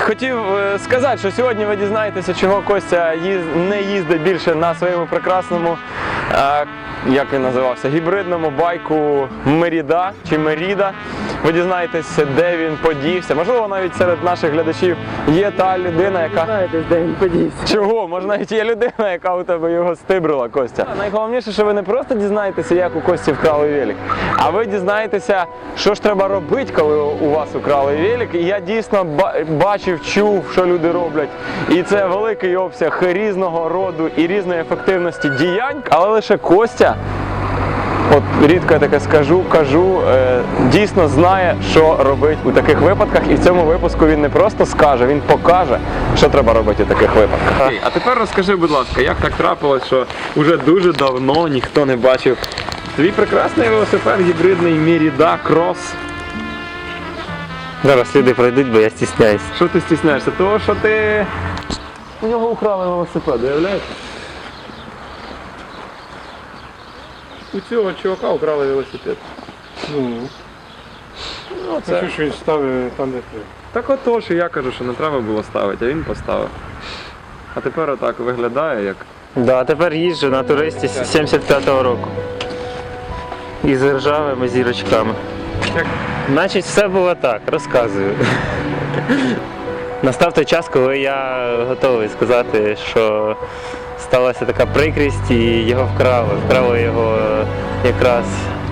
Хотів е, сказати, що сьогодні ви дізнаєтеся, чого Костя не їздить більше на своєму прекрасному, як він називався, гібридному байку Меріда чи Меріда. Ви дізнаєтесь, де він подівся. Можливо, навіть серед наших глядачів є та людина, яка Знаєте, де він подівся. Чого? Може навіть є людина, яка у тебе його стибрила, Костя. Найголовніше, що ви не просто дізнаєтеся, як у Кості вкрали велик, а ви дізнаєтеся, що ж треба робити, коли у вас украли велик. І я дійсно бачив, чув, що люди роблять. І це великий обсяг різного роду і різної ефективності діянь, але лише Костя. От рідко я таке скажу, кажу, е, дійсно знає, що робити у таких випадках, і в цьому випуску він не просто скаже, він покаже, що треба робити у таких випадках. А тепер розкажи, будь ласка, як так трапилось, що вже дуже давно ніхто не бачив твій прекрасний велосипед гібридний Міріда Крос. Зараз люди пройдуть, бо я стісняюсь. Що ти стісняєшся? Того, що ти. У нього украли велосипед, уявляєте? У цього чувака украли велосипед. Ну, Ну, це що він ставив там, де треба. Так отож, і я кажу, що не треба було ставити, а він поставив. А тепер отак виглядає як. Да, тепер їжджу на туристі з 75-го року. І з ржавими зірочками. Як? Значить, все було так, розказую. Настав той час, коли я готовий сказати, що сталася така прикрість і його вкрали. Вкрали його якраз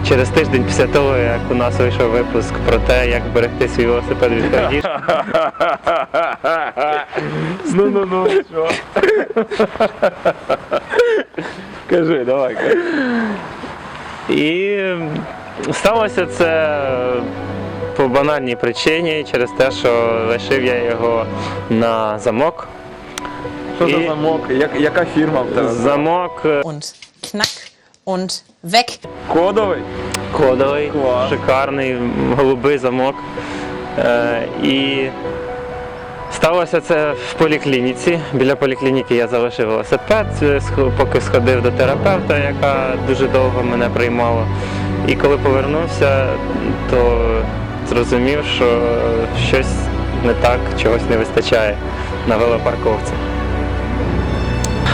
через тиждень після того, як у нас вийшов випуск про те, як берегти свій велосипед від крадіжки. Ну ну ну. Що? Кажи, давай. І сталося це по банальній причині, через те, що лишив я його на замок. Що за І- замок? Як, яка фірма в тебе? Замок е, und knack und weg. Кодовий? кодовий, Клас. шикарний, голубий замок. Е, і сталося це в поліклініці. Біля поліклініки я залишив велосипед, е, сх- поки сходив до терапевта, яка дуже довго мене приймала. І коли повернувся, то зрозумів, що щось не так, чогось не вистачає на велопарковці.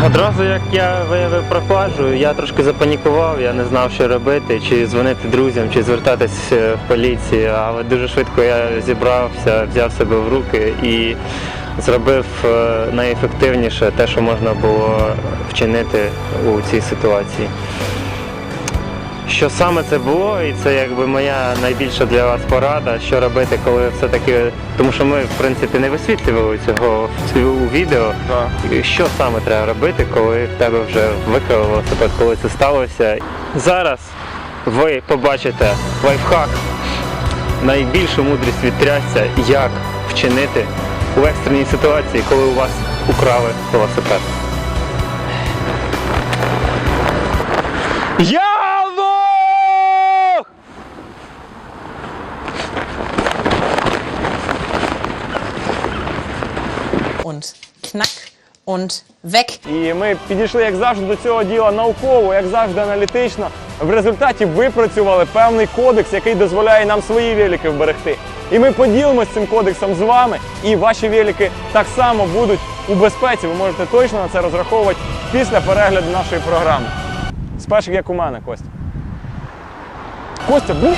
Одразу як я виявив пропажу, я трошки запанікував, я не знав, що робити, чи дзвонити друзям, чи звертатись е, в поліцію, але дуже швидко я зібрався, взяв себе в руки і зробив е, найефективніше те, що можна було вчинити у цій ситуації. Що саме це було, і це якби моя найбільша для вас порада, що робити, коли все-таки, тому що ми в принципі не висвітлювали цього у відео. І Що саме треба робити, коли в тебе вже викрали велосипед, коли це сталося? Зараз ви побачите лайфхак, найбільшу мудрість від трясця, як вчинити у екстреній ситуації, коли у вас украли велосипед. Ялох! Und knack und weg. І ми підійшли, як завжди, до цього діла науково, як завжди, аналітично. В результаті випрацювали певний кодекс, який дозволяє нам свої велики вберегти. І ми поділимося цим кодексом з вами, і ваші велики так само будуть у безпеці. Ви можете точно на це розраховувати після перегляду нашої програми. З перших, як у мене, Костя. Костя, був.